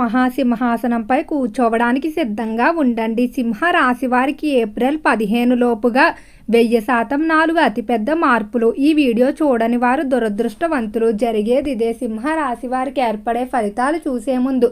మహాసింహాసనంపై కూర్చోవడానికి సిద్ధంగా ఉండండి. సింహ రాశి వారికి ఏప్రిల్ పదిహేను లోపుగా వెయ్యి శాతం నాలుగు అతిపెద్ద మార్పులు. ఈ వీడియో చూడని వారు దురదృష్టవంతులు. జరిగేది ఇదే. సింహ రాశి వారికి ఏర్పడే ఫలితాలు చూసే ముందు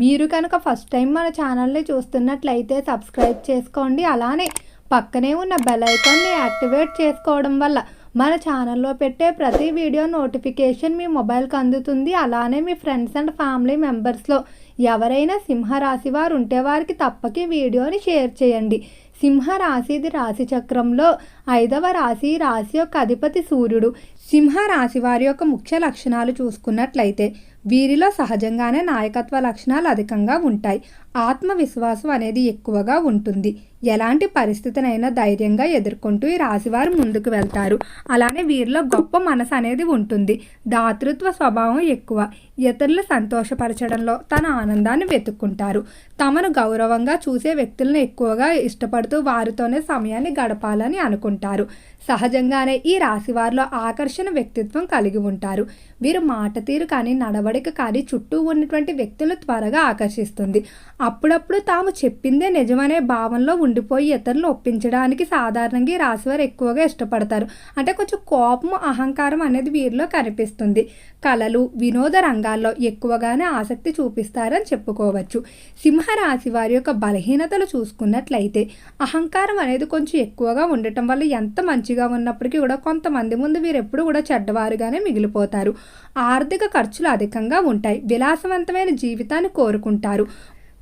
మీరు కనుక ఫస్ట్ టైం మన ఛానల్ని చూస్తున్నట్లయితే సబ్స్క్రైబ్ చేసుకోండి. అలానే పక్కనే ఉన్న బెల్ ఐకాన్ని యాక్టివేట్ చేసుకోవడం వల్ల మన ఛానల్లో పెట్టే ప్రతి వీడియో నోటిఫికేషన్ మీ మొబైల్కి అందుతుంది. అలానే మీ ఫ్రెండ్స్ అండ్ ఫ్యామిలీ మెంబర్స్లో ఎవరైనా సింహరాశి వారు ఉంటే వారికి తప్పక వీడియోని షేర్ చేయండి. సింహరాశిది రాశి చక్రంలో ఐదవ రాశి రాశి యొక్క అధిపతి సూర్యుడు. సింహరాశి వారి యొక్క ముఖ్య లక్షణాలు చూసుకున్నట్లయితే వీరిలో సహజంగానే నాయకత్వ లక్షణాలు అధికంగా ఉంటాయి. ఆత్మవిశ్వాసం అనేది ఎక్కువగా ఉంటుంది. ఎలాంటి పరిస్థితినైనా ధైర్యంగా ఎదుర్కొంటూ ఈ రాశివారు ముందుకు వెళ్తారు. అలానే వీరిలో గొప్ప మనసు అనేది ఉంటుంది. దాతృత్వ స్వభావం ఎక్కువ. ఇతరులు సంతోషపరచడంలో తన ఆనందాన్ని వెతుక్కుంటారు. తమను గౌరవంగా చూసే వ్యక్తులను ఎక్కువగా ఇష్టపడుతూ వారితోనే సమయాన్ని గడపాలని అనుకుంటారు. సహజంగానే ఈ రాశివారిలో ఆకర్షణ వ్యక్తిత్వం కలిగి ఉంటారు. వీరు మాట తీరు కానీ నడవడి నడవడిక కానీ చుట్టూ ఉన్నటువంటి వ్యక్తులు త్వరగా ఆకర్షిస్తుంది. అప్పుడప్పుడు తాము చెప్పిందే నిజమనే భావంలో ఉండిపోయి ఇతరులు ఒప్పించడానికి సాధారణంగా ఈ రాశివారు ఎక్కువగా ఇష్టపడతారు. అంటే కొంచెం కోపం అహంకారం అనేది వీరిలో కనిపిస్తుంది. కళలు వినోద రంగాల్లో ఎక్కువగానే ఆసక్తి చూపిస్తారని చెప్పుకోవచ్చు. సింహరాశి వారి యొక్క బలహీనతలు చూసుకున్నట్లయితే అహంకారం అనేది కొంచెం ఎక్కువగా ఉండటం వల్ల ఎంత మంచిగా ఉన్నప్పటికీ కూడా కొంతమంది ముందు వీరు ఎప్పుడు కూడా చెడ్డవారుగానే మిగిలిపోతారు. ఆర్థిక ఖర్చులు అధికంగా ఉంటాయి. విలాసవంతమైన జీవితాన్ని కోరుకుంటారు.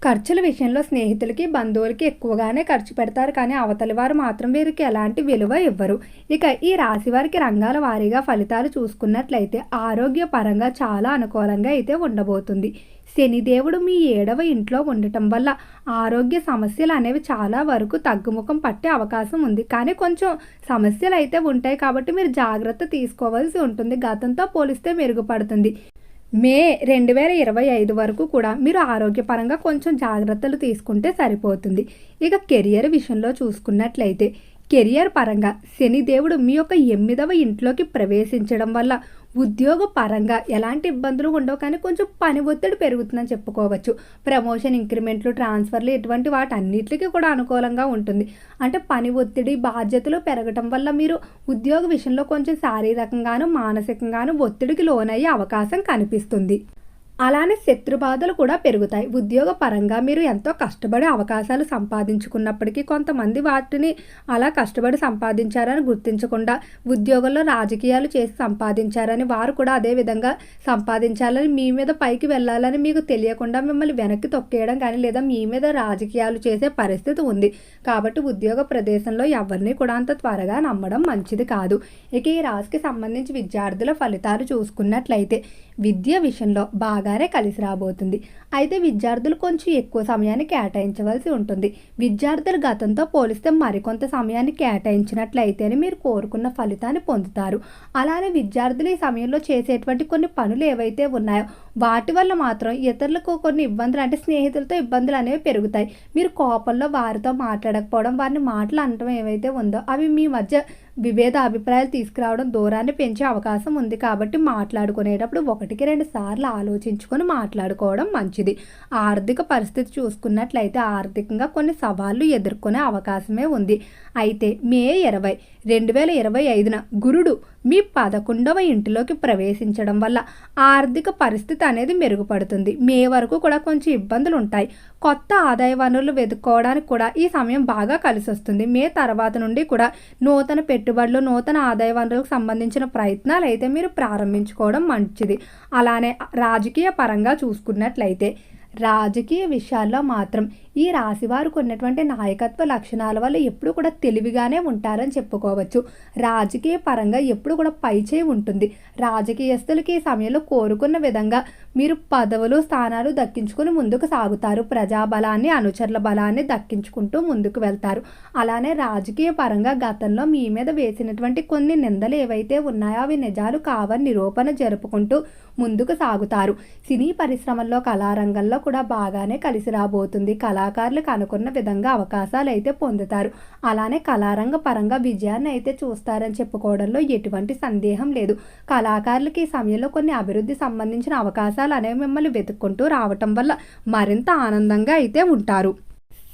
ఖర్చుల విషయంలో స్నేహితులకి బంధువులకి ఎక్కువగానే ఖర్చు పెడతారు. కానీ అవతలి వారు మాత్రం వీరికి ఎలాంటి విలువ ఇవ్వరు. ఇక ఈ రాశి వారికి రంగాల వారీగా ఫలితాలు చూసుకున్నట్లయితే ఆరోగ్యపరంగా చాలా అనుకూలంగా అయితే ఉండబోతుంది. శనిదేవుడు మీ ఏడవ ఇంట్లో ఉండటం వల్ల ఆరోగ్య సమస్యలు అనేవి చాలా వరకు తగ్గుముఖం పట్టే అవకాశం ఉంది. కానీ కొంచెం సమస్యలు అయితే ఉంటాయి కాబట్టి మీరు జాగ్రత్త తీసుకోవాల్సి ఉంటుంది. గతంతో పోలిస్తే మెరుగుపడుతుంది. మే రెండు వేల ఇరవై ఐదు వరకు కూడా మీరు ఆరోగ్యపరంగా కొంచెం జాగ్రత్తలు తీసుకుంటే సరిపోతుంది. ఇక కెరియర్ విషయంలో చూసుకున్నట్లయితే కెరియర్ పరంగా శనిదేవుడు మీ యొక్క ఎనిమిదవ ఇంట్లోకి ప్రవేశించడం వల్ల ఉద్యోగ పరంగా ఎలాంటి ఇబ్బందులు ఉండవు కానీ కొంచెం పని ఒత్తిడి పెరుగుతుందని చెప్పుకోవచ్చు. ప్రమోషన్ ఇంక్రిమెంట్లు ట్రాన్స్ఫర్లు ఇటువంటి వాటన్నిటికీ కూడా అనుకూలంగా ఉంటుంది. అంటే పని ఒత్తిడి బాధ్యతలు పెరగటం వల్ల మీరు ఉద్యోగ విషయంలో కొంచెం శారీరకంగాను మానసికంగాను ఒత్తిడికి లోనయ్యే అవకాశం కనిపిస్తుంది. అలానే శత్రుబాధలు కూడా పెరుగుతాయి. ఉద్యోగ పరంగా మీరు ఎంతో కష్టపడి అవకాశాలు సంపాదించుకున్నప్పటికీ కొంతమంది వాటిని అలా కష్టపడి సంపాదించారని గుర్తించకుండా ఉద్యోగంలో రాజకీయాలు చేసి సంపాదించారని వారు కూడా అదే విధంగా సంపాదించాలని మీ మీద పైకి వెళ్ళాలని మీకు తెలియకుండా మిమ్మల్ని వెనక్కి తొక్కేయడం కానీ లేదా మీ మీద రాజకీయాలు చేసే పరిస్థితి ఉంది. కాబట్టి ఉద్యోగ ప్రదేశంలో ఎవరిని కూడా అంత త్వరగా నమ్మడం మంచిది కాదు. ఇక ఈ రాశికి సంబంధించి విద్యార్థుల ఫలితాలు చూసుకున్నట్లయితే విద్య విషయంలో బాగానే కలిసి రాబోతుంది. అయితే విద్యార్థులు కొంచెం ఎక్కువ సమయాన్ని కేటాయించవలసి ఉంటుంది. విద్యార్థులు గతంతో పోలిస్తే మరికొంత సమయాన్ని కేటాయించినట్లయితేనే మీరు కోరుకున్న ఫలితాన్ని పొందుతారు. అలానే విద్యార్థులు ఈ సమయంలో చేసేటువంటి కొన్ని పనులు ఏవైతే ఉన్నాయో వాటి వల్ల మాత్రం ఇతరులకు కొన్ని ఇబ్బందులు అంటే స్నేహితులతో ఇబ్బందులు అనేవి పెరుగుతాయి. మీరు కోపంలో వారితో మాట్లాడకపోవడం వారిని మాటలు అనడం ఏవైతే ఉందో అవి మీ మధ్య విభేద అభిప్రాయాలు తీసుకురావడం దూరాన్ని పెంచే అవకాశం ఉంది కాబట్టి మాట్లాడుకునేటప్పుడు ఒకటికి రెండు సార్లు ఆలోచించుకొని మాట్లాడుకోవడం మంచిది. ఆర్థిక పరిస్థితి చూసుకున్నట్లయితే ఆర్థికంగా కొన్ని సవాళ్ళు ఎదుర్కొనే అవకాశమే ఉంది. అయితే మే ఇరవై రెండు వేల ఇరవై ఐదున గురుడు మీ పదకొండవ ఇంటిలోకి ప్రవేశించడం వల్ల ఆర్థిక పరిస్థితి అనేది మెరుగుపడుతుంది. మే వరకు కూడా కొంచెం ఇబ్బందులు ఉంటాయి కొత్త ఆదాయ వనరులు వెతుక్కోవడానికి కూడా ఈ సమయం బాగా కలిసి వస్తుంది మే తర్వాత నుండి కూడా నూతన పెట్టుబడులు నూతన ఆదాయ వనరులకు సంబంధించిన ప్రయత్నాలు అయితే మీరు ప్రారంభించుకోవడం మంచిది. అలానే రాజకీయ పరంగా చూసుకున్నట్లయితే రాజకీయ విషయాల్లో మాత్రం ఈ రాశి వారికి ఉన్నటువంటి నాయకత్వ లక్షణాల వల్ల ఎప్పుడు కూడా తెలివిగానే ఉంటారని చెప్పుకోవచ్చు. రాజకీయ పరంగా ఎప్పుడు కూడా పైచే ఉంటుంది. రాజకీయస్తులకి ఈ సమయంలో కోరుకున్న విధంగా మీరు పదవులు స్థానాలు దక్కించుకుని ముందుకు సాగుతారు. ప్రజాబలాన్ని అనుచరుల బలాన్ని దక్కించుకుంటూ ముందుకు వెళ్తారు. అలానే రాజకీయ పరంగా గతంలో మీ మీద వేసినటువంటి కొన్ని నిందలు ఏవైతే ఉన్నాయో అవి నిజాలు కావని నిరూపణ జరుపుకుంటూ ముందుకు సాగుతారు. సినీ పరిశ్రమల్లో కళారంగంలో కూడా బాగానే కలిసి రాబోతుంది. కళాకారులు కళాకారులకు అనుకున్న విధంగా అవకాశాలు అయితే పొందుతారు. అలానే కళారంగ పరంగా విజయాన్ని అయితే చూస్తారని చెప్పుకోవడంలో ఎటువంటి సందేహం లేదు. కళాకారులకి ఈ సమయంలో కొన్ని అభివృద్ధి సంబంధించిన అవకాశాలు అనేవి మిమ్మల్ని వెతుక్కుంటూ రావటం వల్ల మరింత ఆనందంగా అయితే ఉంటారు.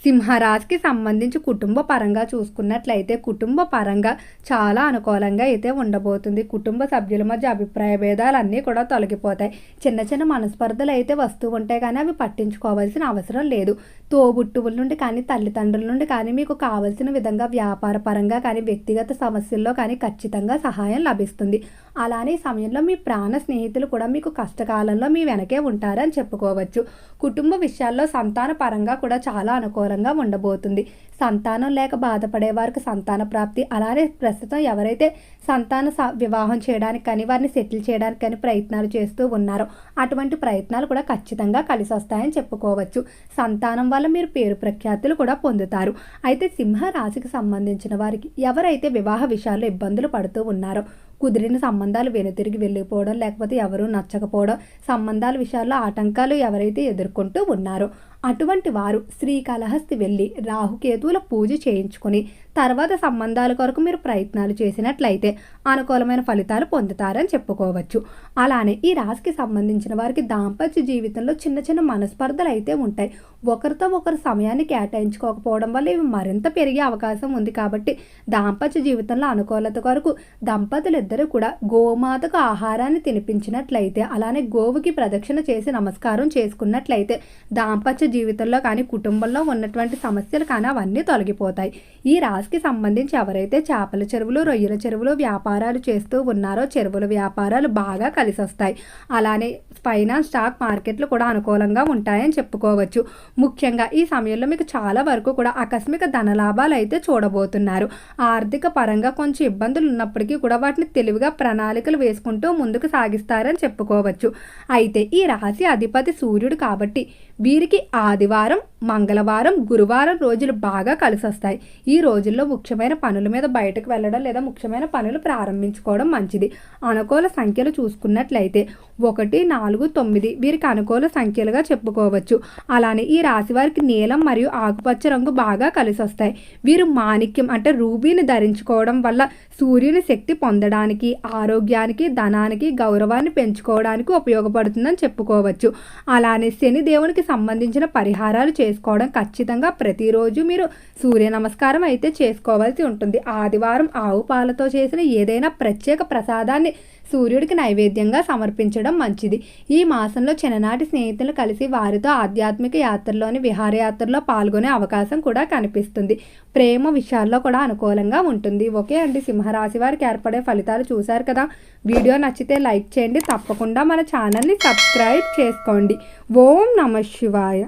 సింహరాజ్కి సంబంధించి కుటుంబ పరంగా చూసుకున్నట్లయితే కుటుంబ పరంగా చాలా అనుకూలంగా అయితే ఉండబోతుంది. కుటుంబ సభ్యుల మధ్య అభిప్రాయ భేదాలు అన్నీ కూడా తొలగిపోతాయి. చిన్న చిన్న మనస్పర్ధలు అయితే వస్తూ ఉంటాయి కానీ అవి పట్టించుకోవాల్సిన అవసరం లేదు. తోబుట్టువుల నుండి కానీ తల్లిదండ్రుల నుండి కానీ మీకు కావలసిన విధంగా వ్యాపార పరంగా కానీ వ్యక్తిగత సమస్యల్లో కానీ ఖచ్చితంగా సహాయం లభిస్తుంది. అలానే సమయంలో మీ ప్రాణ స్నేహితులు కూడా మీకు కష్టకాలంలో మీ వెనకే ఉంటారని చెప్పుకోవచ్చు. కుటుంబ విషయాల్లో సంతాన పరంగా కూడా చాలా అనుకూలంగా ఉండబోతుంది. సంతానం లేక బాధపడే వారికి సంతాన ప్రాప్తి. అలానే ప్రస్తుతం ఎవరైతే సంతాన వివాహం చేయడానికి కానీ వారిని సెటిల్ చేయడానికి కానీ ప్రయత్నాలు చేస్తూ ఉన్నారో అటువంటి ప్రయత్నాలు కూడా ఖచ్చితంగా కలిసి వస్తాయని చెప్పుకోవచ్చు. సంతానం వల్ల మీరు పేరు ప్రఖ్యాతులు కూడా పొందుతారు. అయితే సింహ రాశికి సంబంధించిన వారికి ఎవరైతే వివాహ విషయాల్లో ఇబ్బందులు పడుతూ ఉన్నారో కుదిరిన సంబంధాలు వెనుతిరిగి వెళ్ళిపోవడం లేకపోతే ఎవరూ నచ్చకపోవడం సంబంధాల విషయాల్లో ఆటంకాలు ఎవరైతే ఎదుర్కొంటూ ఉన్నారో అటువంటి వారు శ్రీకాళహస్తి వెళ్ళి రాహుకేతువుల పూజ చేయించుకొని తర్వాత సంబంధాల కొరకు మీరు ప్రయత్నాలు చేసినట్లయితే అనుకూలమైన ఫలితాలు పొందుతారని చెప్పుకోవచ్చు. అలానే ఈ రాశికి సంబంధించిన వారికి దాంపత్య జీవితంలో చిన్న చిన్న మనస్పర్ధలు అయితే ఉంటాయి. ఒకరితో ఒకరు సమయాన్ని కేటాయించుకోకపోవడం వల్ల ఇవి మరింత పెరిగే అవకాశం ఉంది కాబట్టి దాంపత్య జీవితంలో అనుకూలత కొరకు దంపతులు ఇద్దరు కూడా గోమాతకు ఆహారాన్ని తినిపించినట్లయితే అలానే గోవుకి ప్రదక్షిణ చేసి నమస్కారం చేసుకున్నట్లయితే దాంపత్య జీవితంలో కానీ కుటుంబంలో ఉన్నటువంటి సమస్యలు కానీ అవన్నీ తొలగిపోతాయి. ఈ రాశికి సంబంధించి ఎవరైతే చేపల చెరువులు రొయ్యల చెరువులు వ్యాపారాలు చేస్తూ ఉన్నారో చెరువుల వ్యాపారాలు బాగా కలిసి వస్తాయి అలానే ఫైనాన్స్ స్టాక్ మార్కెట్లు కూడా అనుకూలంగా ఉంటాయని చెప్పుకోవచ్చు. ముఖ్యంగా ఈ సమయంలో మీకు చాలా వరకు కూడా ఆకస్మిక ధనలాభాలు అయితే చూడబోతున్నారు. ఆర్థిక పరంగా కొంచెం ఇబ్బందులు ఉన్నప్పటికీ కూడా వాటిని తెలివిగా ప్రణాళికలు వేసుకుంటూ ముందుకు సాగిస్తారని చెప్పుకోవచ్చు. అయితే ఈ రాశి అధిపతి సూర్యుడు కాబట్టి వీరికి ఆదివారం మంగళవారం గురువారం రోజులు బాగా కలిసొస్తాయి. ఈ రోజుల్లో ముఖ్యమైన పనుల మీద బయటకు వెళ్ళడం లేదా ముఖ్యమైన పనులు ప్రారంభించుకోవడం మంచిది. అనుకూల సంఖ్యలు చూసుకున్నట్లయితే ఒకటి నాలుగు తొమ్మిది వీరికి అనుకూల సంఖ్యలుగా చెప్పుకోవచ్చు. అలానే ఈ రాశి వారికి నీలం మరియు ఆకుపచ్చ రంగు బాగా కలిసొస్తాయి. వీరు మాణిక్యం అంటే రూబీని ధరించుకోవడం వల్ల సూర్యుని శక్తి పొందడానికి ఆరోగ్యానికి ధనానికి గౌరవాన్ని పెంచుకోవడానికి ఉపయోగపడుతుందని చెప్పుకోవచ్చు. అలానే శని దేవునికి సంబంధించిన పరిహారాలు చేసుకోవడం ఖచ్చితంగా ప్రతిరోజు మీరు సూర్య నమస్కారం అయితే చేసుకోవాల్సి ఉంటుంది. ఆదివారం ఆవు పాలతో చేసిన ఏదైనా ప్రత్యేక ప్రసాదాన్ని సూర్యుడికి నైవేద్యంగా సమర్పించడం మంచిది. ఈ మాసంలో చిన్ననాటి స్నేహితులు కలిసి వారితో ఆధ్యాత్మిక యాత్రలోని విహారయాత్రలో పాల్గొనే అవకాశం కూడా కనిపిస్తుంది. ప్రేమ విషయాల్లో కూడా అనుకూలంగా ఉంటుంది. ఓకే అండి. సింహరాశి వారికి ఏర్పడే ఫలితాలు చూశారు కదా? వీడియో నచ్చితే లైక్ చేయండి. తప్పకుండా మన ఛానల్ని సబ్స్క్రైబ్ చేసుకోండి. ఓం నమ శివాయ.